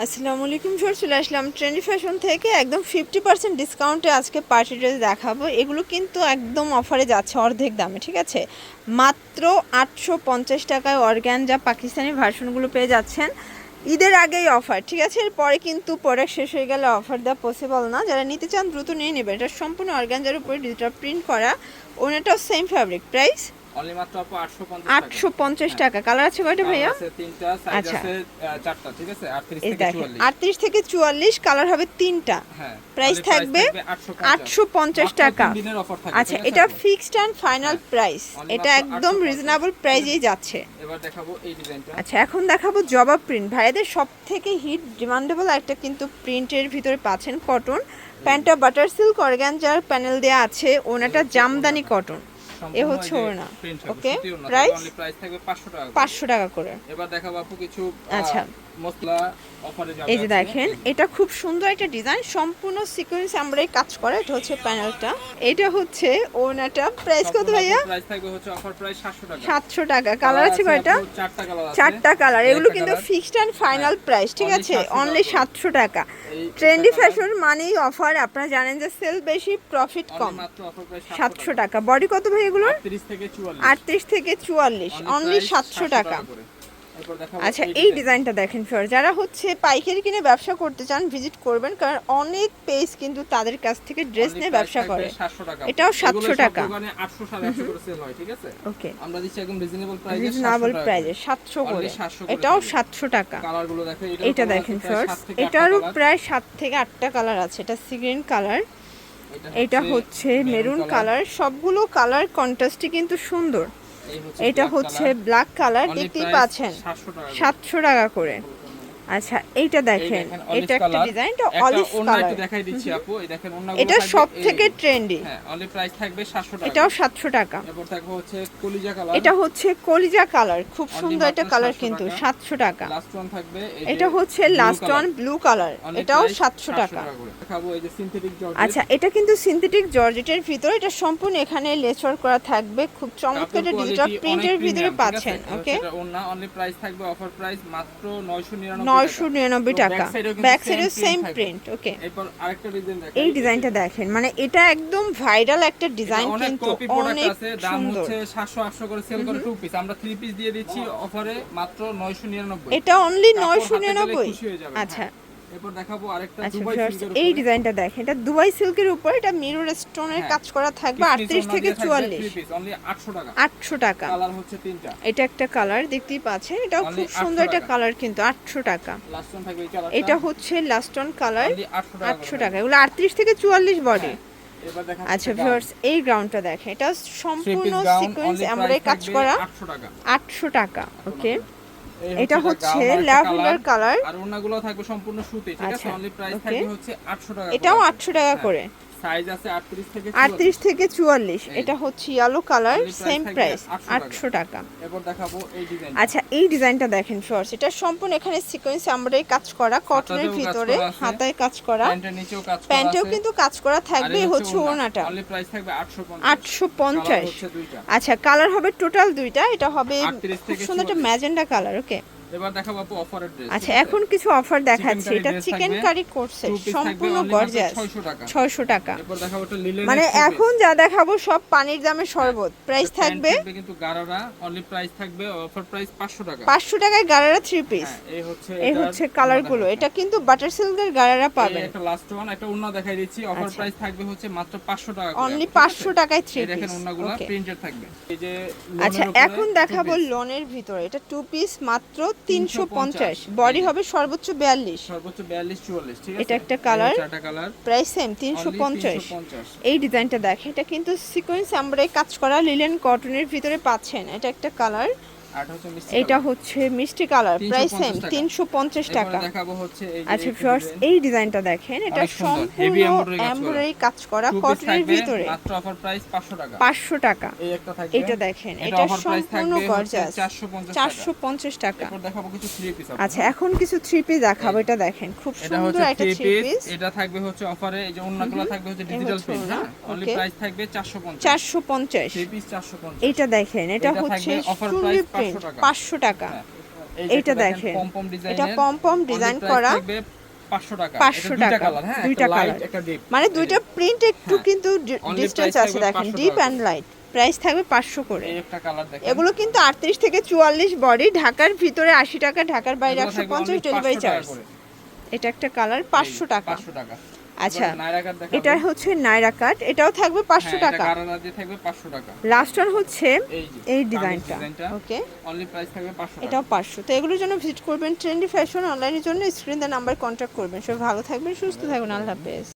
আসসালামু আলাইকুম স্যার চলে আসলাম ট্রেন্ডি ফ্যাশন থেকে। একদম ফিফটি পার্সেন্ট ডিসকাউন্টে আজকে পার্টি ড্রেস দেখাবো। এগুলো কিন্তু একদম অফারে যাচ্ছে অর্ধেক দামে, ঠিক আছে? মাত্র আটশো পঞ্চাশ টাকায় অর্গ্যানজা পাকিস্তানি ভার্সনগুলো পেয়ে যাচ্ছেন। ঈদের আগেই অফার ঠিক আছে? এরপরে কিন্তু প্রোডাক্ট শেষ হয়ে গেলে অফার দেওয়া পসিবল না। যারা নিতে চান, দ্রুত নিয়ে নেবেন। এটা সম্পূর্ণ অর্গ্যানজার উপরে ডিজিটাল প্রিন্ট করা। ওনাটাও সেম ফ্যাব্রিক প্রাইস অনলি মাত্র আপু 850 আটশো পঞ্চাশ টাকা। কালার আছে কয়টা ভাইয়া? আছে তিনটা সাইজ আচ্ছা। আছে চারটা ঠিক আছে? 38 থেকে দেখেন 44 আটত্রিশ থেকে চুয়াল্লিশ কালার হবে তিনটা। হ্যাঁ প্রাইস থাকবে 850 আটশো পঞ্চাশ। টাকা। আচ্ছা এটা ফিক্সড ফাইনাল হ্যাঁ। প্রাইস এটা একদম রিজনেবল যাচ্ছে। এবার দেখাবো এই ডিজাইনটা আচ্ছা এখন দেখাবো জবা প্রিন্ট ভাইয়াদের সব থেকে হিট ডিমান্ডেবল একটা কিন্তু প্রিন্টের ভিতরে পাচ্ছেন কটন প্যান্টটা বাটার সিল্ক অর্গ্যানজার প্যানেল দেওয়া আছে। ওনাটা জামদানি কটন এ হচ্ছে ওড়না। Price? অনলি প্রাইস থাকবে 500 টাকা করে। পাঁচশো টাকা করে। এবার দেখাবো আপু কিছু আচ্ছা। মশলা অফারে যাবে এই যে দেখেন এটা খুব সুন্দর একটা ডিজাইন সম্পূর্ণ সিকোয়েন্স আমরাই কাজ করা এটা হচ্ছে প্যানেলটা এটা হচ্ছে ওনাটা প্রাইস কত ভাইয়া? প্রাইস থাকবে হচ্ছে অফার প্রাইস 700 টাকা। সাতশো টাকা। কালার আছে কয়টা? চারটা কালার আছে। চারটা কালার এগুলো কিন্তু ফিক্সড অ্যান্ড ফাইনাল প্রাইস ঠিক আছে? অনলি টাকা। সাতশো টাকা। ট্রেন্ডি ফ্যাশন মানেই অফার আপনারা জানেন যে সেল বেশি প্রফিট কম। মাত্র offer price সাতশো টাকা। বডি কত ভাই এগুলো? 38 থেকে 44 আটত্রিশ থেকে চুয়াল্লিশ অনলি সাতশো টাকা আচ্ছা এই ডিজাইনটা দেখেন ফিওর যারা হচ্ছে পাইকারি কিনে ব্যবসা করতে চান ভিজিট করবেন কারণ অনেক পেজ কিন্তু তাদের কাছ থেকে ড্রেস নিয়ে ব্যবসা করে। এটাও এগুলো 700 সব টাকা। দোকানে 800 850 করে sell ঠিক আছে? ওকে রিজনেবল প্রাইসে সাতশো করে। এটাও সাতশো টাকা। এটা দেখেন ফার্স্ট এটারও প্রায় সাত থেকে আটটা কালার আছে। এটা সিগ্রিন কালার এটা হচ্ছে মেরুন কালার সবগুলো কালার কন্ট্রাস্টই কিন্তু সুন্দর। এটা হচ্ছে ব্ল্যাক কালার দেখতেই পাচ্ছেন। সাতশো টাকা করে। আচ্ছা এইটা দেখেন এটা একটা ডিজাইন এটা অলিভ কালার দেখাই দিচ্ছি আপু এই দেখেন ওন্নাগুলো এটা সব থেকে ট্রেন্ডি হ্যাঁ অনলি প্রাইস থাকবে 700 টাকা। এটাও সাতশো টাকা। এরপর হচ্ছে কলিজা কালার এটা হচ্ছে কলিজা কালার খুব সুন্দর একটা কালার কিন্তু টাকা। সাতশো টাকা। লাস্ট ওয়ান থাকবে এটা হচ্ছে লাস্ট। ওয়ান ব্লু কালার এটাও price সাতশো টাকা। দেখাবো এই যে সিনথেটিক জর্জেট আচ্ছা এটা কিন্তু সিনথেটিক জর্জেটের ভিতরে এটা সম্পূর্ণ এখানে লেচর করা থাকবে খুব চমৎকার ডিজিটাল প্রিন্টের ভিতরে পাচ্ছেন ওকে ওন্না অনলি প্রাইস থাকবে অফার প্রাইস মাত্র 999 নয়শো নিরানব্বই তো টাকা। ব্যাক সেম প্রিন্ট ওকে এরপর আরেকটা ডিজাইন দেখেন এই ডিজাইনটা দেখেন মানে এটা একদম ভাইরাল একটা ডিজাইন কিন্তু অনেক আছে দাম হচ্ছে 700 800 করে সেল করে টু পিস আমরা পিস দিয়ে দিচ্ছি অফারে মাত্র 999 এটা অনলি আচ্ছা। হ্যাঁ। এরপর দেখাবো আরেকটা দুবাই সিল্কের এই ডিজাইনটা দেখেন এটা দুবাই সিল্কের উপর এটা মিরর স্টোনের হ্যাঁ। কাজ করা থাকবে Piece আটত্রিশ ওড়না থেকে দিয়ে থাকবে চুয়াল্লিশ। three piece, only 800 টাকা। আটশো টাকা। কালার হচ্ছে তিনটা। এটা একটা কালার দেখতেই পাচ্ছেন এটাও খুব সুন্দর একটা কালার কিন্তু আটশো টাকা। লাস্ট ওয়ান থাকবে এই কালারটা এটা হচ্ছে লাস্ট অন কালার 800 টাকা এগুলো আটত্রিশ থেকে চুয়াল্লিশ বডি হ্যাঁ, এবার দেখা আচ্ছা ভিউয়ার্স এই গ্রাউন্ডটা দেখেন এটা সম্পূর্ণ সিকোয়েন্স আমরা কাজ করা 800 টাকা। আটশো টাকা ওকে এটা হচ্ছে ল্যাভেন্ডার কালার। আর ওনাগুলো থাকবে সম্পূর্ণ সুতি ঠিক আছে? আচ্ছা, অনলি প্রাইস থাকবে হচ্ছে 800 টাকা এটাও আটশো টাকা করে। সাইজ আছে 38 থেকে আটত্রিশ থেকে চুয়াল্লিশ। এই। এটা হচ্ছে ইয়েলো কালার সেম প্রাইস 800 আটশো টাকা। এরপর দেখাবো এই ডিজাইন আচ্ছা এই ডিজাইনটা দেখেন ফার্স্ট এটা সম্পূর্ণ এখানে সিকোয়েন্স আমরাই কাজ করা কটনের ভিতরে হাতায় কাজ করা। প্যান্টের নিচেও কাজ করা প্যান্টেও কিন্তু কাজ করা থাকবে হচ্ছে ওড়নাটা। অনলি প্রাইস থাকবে 850 আটশো কালার পঞ্চাশ হচ্ছে দুইটা। আচ্ছা কালার হবে টোটাল দুইটা এটা হবে 38 খুব সুন্দর একটা ম্যাজেন্ডা কালার ওকে এবার দেখাবো আপু অফারের ড্রেস আচ্ছা এখন কিছু অফার দেখাচ্ছি। এটা চিকেন কারি করছে পিস সম্পূর্ণ গর্জিয়াস 600 টাকা। ছয়শো টাকা। এরপর দেখাবো একটা লিলেন মানে এখন যা দেখাবো সব পানির দামে শরবত। প্রাইস থাকবে কিন্তু গারারা অনলি প্রাইস থাকবে অফার প্রাইস 500 টাকা। পাঁচশো টাকায় গারারা থ্রি পিস হ্যাঁ এই হচ্ছে এই হচ্ছে কালারগুলো এটা কিন্তু বাটার সিল্কের গারারা পাবেন। একটা লাস্ট ওয়ান একটা ওন্না দেখাই দিচ্ছি। অফার আচ্ছা। প্রাইস থাকবে হচ্ছে মাত্র 500 টাকা অনলি ঠিক আছে? পাঁচশো টাকায় থ্রি এই দেখেন পিস ওন্নাগুলো প্রিন্টেড থাকবে। এই যে আচ্ছা এখন দেখাবো লোনের ভিতরে। এটা টু পিস মাত্র তিনশো পঞ্চাশ। 350 বডি হবে সর্বোচ্চ বিয়াল্লিশ। সর্বোচ্চ 42 44 ঠিক আছে? এটা একটা কালার। কালার। প্রাইস সেম তিনশো পঞ্চাশ। 350 এই ডিজাইনটা দেখেন এটা কিন্তু সিকোয়েন্স আমরা কাজ করা লিলেন কটনের ভিতরে পাচ্ছেন। এটা একটা কালার। এটা হচ্ছে মিষ্টি এটা কালার। প্রাইস সেম টাকা। তিনশো পঞ্চাশ এরপরে টাকা। আচ্ছা ফিওর্স এই ডিজাইনটা দেখেন এটা সম্পূর্ণ। এমব্রয়ডারি কাজ করা। কটনের ভিতরে। মাত্র অফার প্রাইস 500 টাকা। পাঁচশো টাকা। এই একটা থাকবে। এটা দেখেন এটা এটা সম্পূর্ণ গর্জাস 450 চারশো টাকা। পঞ্চাশ টাকা। এরপর দেখাবো কিছু থ্রি পিস আচ্ছা এখন কিছু থ্রি পিস দেখাবো এটা দেখেন খুব এটা সুন্দর একটা থ্রি পিস এটা থাকবে হচ্ছে অফারে এই যে অন্যগুলো থাকবে হচ্ছে ডিজিটাল প্রিন্ট হ্যাঁ? অনলি প্রাইস থাকবে 450 চারশো পঞ্চাশ। থ্রি পিস 450 এইটা দেখেন এটা এটা হচ্ছে price 500 প্রিন্ট পাঁচশো টাকা। হ্যাঁ। এইটা দেখেন এটা পম পম ডিজাইন করা 500 টাকা। দুইটা কালার হ্যাঁ মানে দুইটা প্রিন্ট একটু হ্যাঁ। কিন্তু ডিস্টেন্স আছে দেখেন ডিপ অ্যান্ড লাইট প্রাইস থাকবে পাঁচশো করে। এগুলো কিন্তু আটত্রিশ থেকে চুয়াল্লিশ বডি ঢাকার ভিতরে আশি টাকা ঢাকার বাইরে একশো পঞ্চাশ ডেলিভারি চার্জ এটা একটা কালার পাঁচশো টাকা। 500 টাকা। আচ্ছা দেখাবো। এটা হচ্ছে নাইরা কাট এটাও থাকবে পাঁচশো হ্যাঁ, টাকা। থাকবে 500 টাকা। লাস্ট ওয়ান হচ্ছে এই ডিজাইনটা ওকে অনলি প্রাইস থাকবে 500 এটাও পাঁচশো। তো এগুলোর জন্য ভিজিট করবেন ট্রেন্ডি ফ্যাশন অনলাইনের জন্য স্ক্রিন দা নাম্বার কন্ট্যাক্ট করবেন। সব ভালো থাকবেন সুস্থ থাকবেন আল্লাহ হাফেজ।